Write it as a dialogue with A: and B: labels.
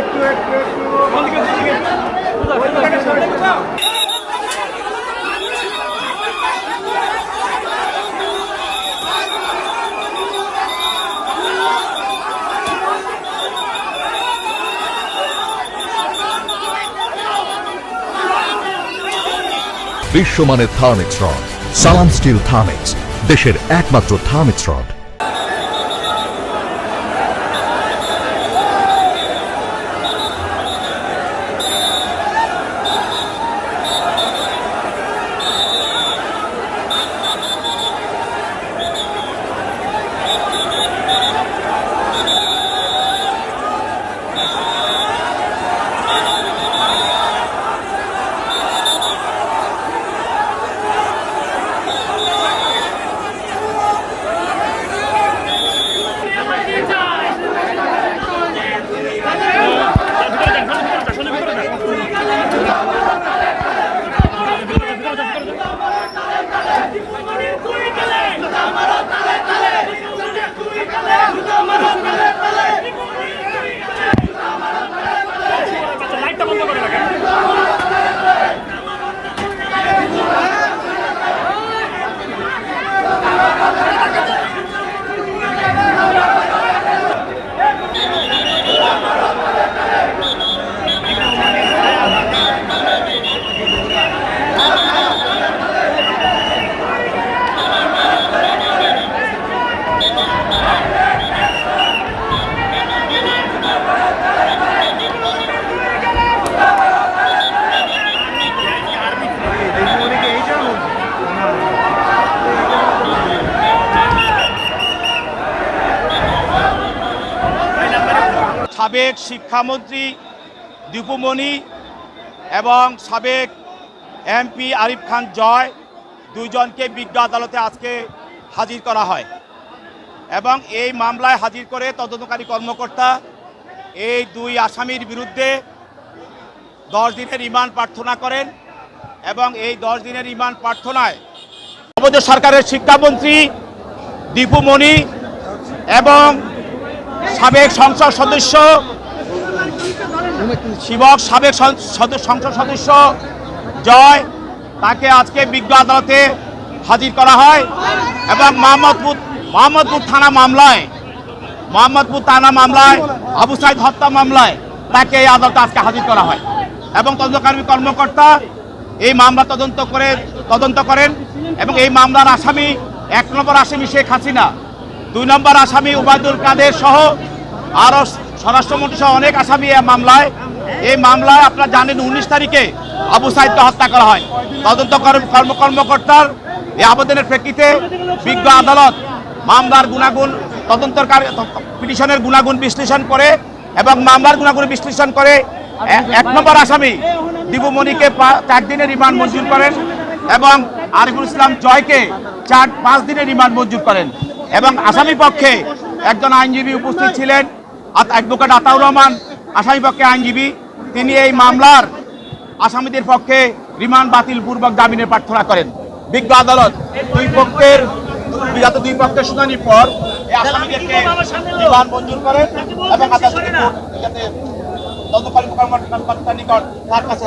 A: একটু একটু একটু বিশ্বমানের Thermex rod Salam steel Thermex দেশের একমাত্র থার্মিক্স রড।
B: সাবেক শিক্ষামন্ত্রী দীপুমণি এবং সাবেক এমপি আরিফ খান জয় দুইজনকে বিজ্ঞ আদালতে আজকে হাজির করা হয়। এবং এই মামলায় হাজির করে তদন্তকারী কর্মকর্তা এই দুই আসামির বিরুদ্ধে দশ দিনের রিমান্ড প্রার্থনা করেন এবং এই দশ দিনের রিমান্ড প্রার্থনায় আমাদের সরকারের শিক্ষামন্ত্রী দীপুমণি এবং সাবেক সংসদ সদস্য, শিবক সাবেক সংসদ সদস্য জয়, তাকে আজকে বিজ্ঞ আদালতে হাজির করা হয় এবং মোহাম্মদপুর মোহাম্মদপুর থানা মামলায় মোহাম্মদপুর থানা মামলায়, আবু সাইদ হত্যা মামলায় তাকে এই আদালতে আজকে হাজির করা হয় এবং তদন্তকারী কর্মকর্তা এই মামলা তদন্ত করে, তদন্ত করেন এবং এই মামলার আসামি এক নম্বর আসামি শেখ হাসিনা। দুই নম্বর আসামি উবায়দুল কাদের সহ আরও স্বরাষ্ট্রমন্ত্রী সহ অনেক আসামি এই মামলায়। এই মামলায় আপনারা জানেন উনিশ তারিখে আবু সাইদকে হত্যা করা হয়। তদন্ত কর্ম- কর্ম কর্মকর্তার এই আবেদনের প্রেক্ষিতে বিজ্ঞ আদালত মামলার গুণাগুণ, তদন্তকারী পিটিশনের গুণাগুণ বিশ্লেষণ করে এবং মামলার গুণাগুণ বিশ্লেষণ করে এক নম্বর আসামি দিবুমণিকে চার দিনের রিমান্ড মঞ্জুর করেন এবং আরিফুল ইসলাম জয়কে চার, পাঁচ দিনের রিমান্ড মঞ্জুর করেন। এবং আসামি পক্ষে একজন আইনজীবী উপস্থিত ছিলেন অ্যাডভোকেট আতাউর রহমান। আসামি পক্ষে আইনজীবী। তিনি এই মামলার আসামিদের পক্ষে রিমান্ড বাতিল পূর্বক জামিনের প্রার্থনা করেন। বিজ্ঞ আদালত দুই পক্ষের বিগত দুই পক্ষের শুনানির পর রিমান্ড নিকট তার কাছে